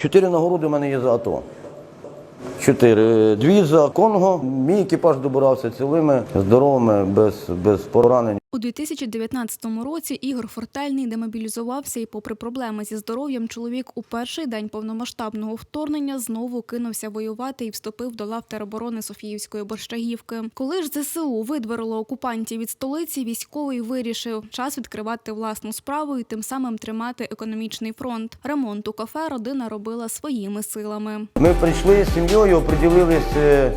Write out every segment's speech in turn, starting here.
Чотири нагороди в мене є за АТО. Чотири. Дві за Конго. Мій екіпаж добирався цілими, здоровими, без, без поранень. У 2019 році Ігор Фортельний демобілізувався і, попри проблеми зі здоров'ям, чоловік у перший день повномасштабного вторгнення знову кинувся воювати і вступив до лав тероборони Софіївської борщагівки. Коли ж ЗСУ видворило окупантів від столиці, військовий вирішив час відкривати власну справу і тим самим тримати економічний фронт. Ремонт у кафе родина робила своїми силами. Ми прийшли з сім'єю, оприділились е,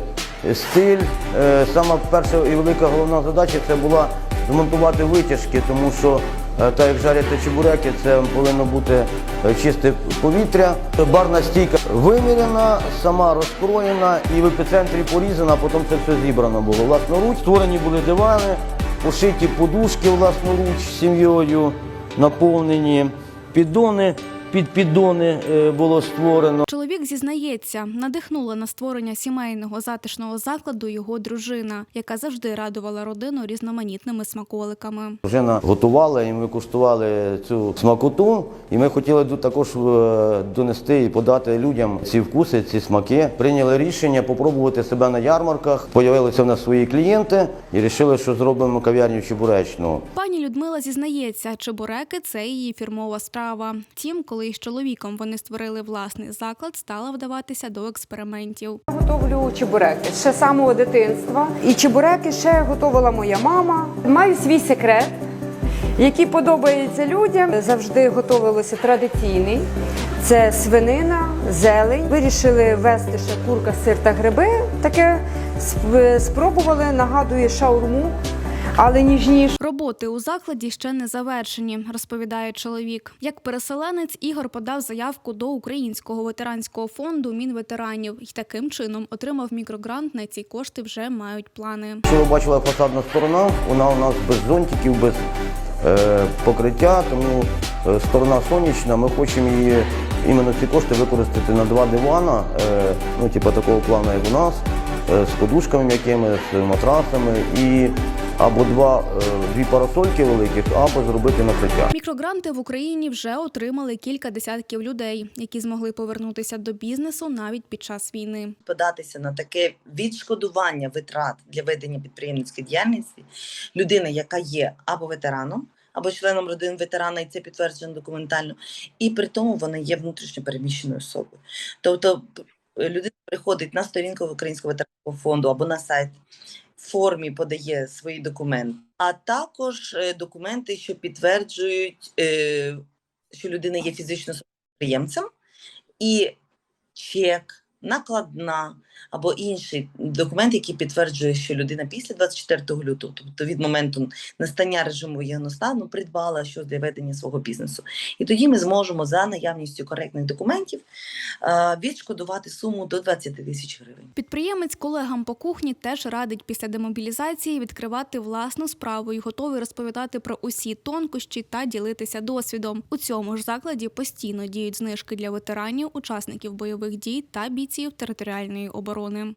стиль. Е, Сама перша і велика головна задача це була змонтувати витяжки, тому що е, так як жаряти чебуреки, це повинно бути чисте повітря. Барна стійка виміряна, сама розкроєна і в епіцентрі порізана, потім це все зібрано було. Власноруч створені були дивани, пошиті подушки власноруч сім'єю, наповнені піддони. Під піддони е, було створено. Чоловік зізнається, надихнула на створення сімейного затишного закладу його дружина, яка завжди радувала родину різноманітними смаколиками. Дружина готувала і ми куштували цю смакоту. І ми хотіли також е, донести і подати людям ці вкуси, ці смаки. Прийняли рішення попробувати себе на ярмарках. Появилися в нас свої клієнти і вирішили, що зробимо кав'ярню чебуречну. Пані Людмила зізнається, чебуреки це її фірмова страва. Тім, коли із чоловіком вони створили власний заклад, стала вдаватися до експериментів. Готовлю чебуреки ще самого дитинства. І чебуреки ще готувала моя мама. Маю свій секрет, який подобається людям. Завжди готувалося традиційний. Це свинина, зелень. Вирішили ввести ще курка, сир та гриби. Таке спробували, нагадує шаурму, але ніжніше. Роботи у закладі ще не завершені, розповідає чоловік. Як переселенець Ігор подав заявку до Українського ветеранського фонду Мінветеранів і таким чином отримав мікрогрант. На ці кошти вже мають плани. Що ви бачили фасадна сторона, вона у нас без зонтиків, без е, покриття, тому е, сторона сонячна. Ми хочемо її іменно ці кошти використати на два дивана, е, ну типу такого плану, як у нас, е, з подушками м'якими, з матрасами і або два е, дві парасольки великих, або зробити накриття. Мікрогранти в Україні вже отримали кілька десятків людей, які змогли повернутися до бізнесу навіть під час війни. податися на таке відшкодування витрат для ведення підприємницької діяльності людини, яка є або ветераном, або членом родини ветерана, і це підтверджено документально, і при тому вона є внутрішньо переміщеною особою. Тобто людина приходить на сторінку Українського ветеранського фонду або на сайт. Формі подає свої документи, а також е, документи, що підтверджують, е, що людина є фізично підприємцем, і чек, накладна або інший документ, який підтверджує, що людина після 24 лютого, тобто від моменту настання режиму воєнного стану, придбала щось для ведення свого бізнесу. І тоді ми зможемо за наявністю коректних документів е, відшкодувати суму до 20 тисяч гривень. Підприємець колегам по кухні теж радить після демобілізації відкривати власну справу і готовий розповідати про усі тонкощі та ділитися досвідом. У цьому ж закладі постійно діють знижки для ветеранів, учасників бойових дій та бійців територіальної оборони.